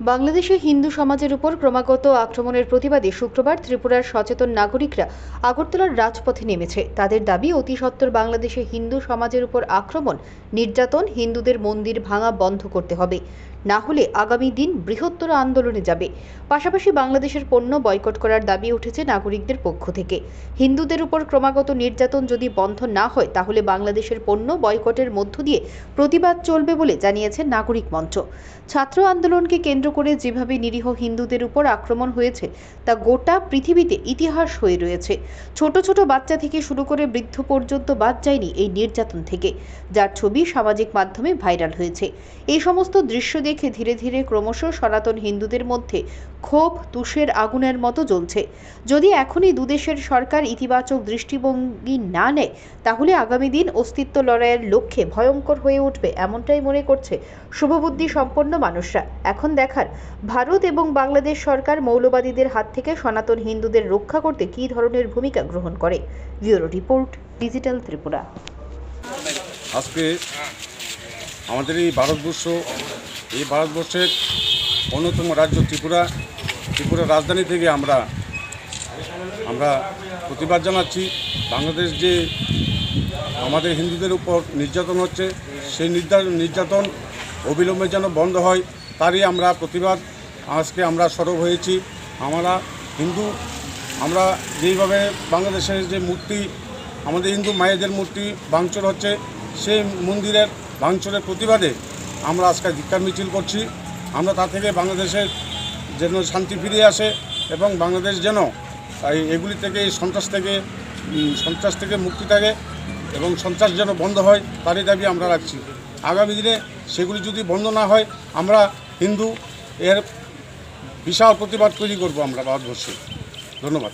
বাংলাদেশে হিন্দু সমাজের উপর ক্রমাগত আক্রমণের প্রতিবাদে শুক্রবার ত্রিপুরার সচেতন নাগরিকরা আগরতলার রাজপথে নেমেছে। তাদের দাবি, অতি সত্বর বাংলাদেশে হিন্দু সমাজের উপর আক্রমণ, নির্যাতন, হিন্দুদের মন্দির ভাঙা বন্ধ করতে হবে। না হলে আগামী দিন বৃহত্তর আন্দোলনে যাবে। পাশাপাশি বাংলাদেশের পণ্য বয়কট করার দাবি উঠেছে নাগরিকদের পক্ষ থেকে। হিন্দুদের উপর ক্রমাগত নির্যাতন যদি বন্ধ না হয়, তাহলে বাংলাদেশের পণ্য বয়কটের মধ্য দিয়ে প্রতিবাদ চলবে বলে জানিয়েছে নাগরিক মঞ্চ। ছাত্র আন্দোলনকে কেন্দ্র করে যেভাবে নিরীহ হিন্দুদের উপর আক্রমণ হয়েছে, তা গোটা পৃথিবীতে ইতিহাস হয়ে রয়েছে। ছোট ছোট বাচ্চা থেকে শুরু করে বৃদ্ধ পর্যন্ত বাদ যায়নি এই নির্যাতন থেকে, যার ছবি সামাজিক মাধ্যমে ভাইরাল হয়েছে। এই সমস্ত দৃশ্য দেখে ধীরে ধীরে ক্রমশ সনাতন হিন্দুদের মধ্যে ক্ষোভ, তুষের আগুনের মতো জ্বলছে। যদি এখনই দুদেশের সরকার ইতিবাচক দৃষ্টিভঙ্গি না নেয়, তাহলে আগামী দিন অস্তিত্ব লড়াইয়ের লক্ষ্যে ভয়ঙ্কর হয়ে উঠবে, এমনটাই মনে করছে শুভবুদ্ধি সম্পন্ন মানুষরা। এখন দেখার। ভারত এবং বাংলাদেশ সরকার মৌলবাদীদের হাত থেকে সনাতন হিন্দুদের রক্ষা করতে কী ধরনের ভূমিকা গ্রহণ করে? Bureau report, digital Tripura. আজকে আমাদের এই ভারতবর্ষ, এই ভারতবর্ষের অন্যতম রাজ্য ত্রিপুরা। ত্রিপুরার রাজধানী থেকে আমরা আমরা প্রতিবাদ জানাচ্ছি। বাংলাদেশ যে আমাদের হিন্দুদের উপর নির্যাতন হচ্ছে, সেই নির্যা- নির্যাতন অবিলম্বে যেন বন্ধ হয়। তারই আমরা প্রতিবাদ। আজকে আমরা সরব হয়েছি। আমরা হিন্দু, আমরা যেইভাবে বাংলাদেশের যে মূর্তি, আমাদের হিন্দু মায়েদের মূর্তি ভাঙচুর হচ্ছে, সেই মন্দিরের ভাঙচুরের প্রতিবাদে আমরা আজকে ধিক্ষার মিছিল করছি। আমরা তা থেকে বাংলাদেশের যেন শান্তি ফিরে আসে এবং বাংলাদেশ যেন এগুলি থেকে, এই সন্ত্রাস থেকে সন্ত্রাস থেকে মুক্তি থাকে এবং সন্ত্রাস যেন বন্ধ হয়, তারই দাবি আমরা রাখছি। আগামী দিনে সেগুলি যদি বন্ধ না হয়, আমরা হিন্দু এর বিশাল প্রতিবাদ তৈরি করব আমরা ভারতবর্ষে। ধন্যবাদ।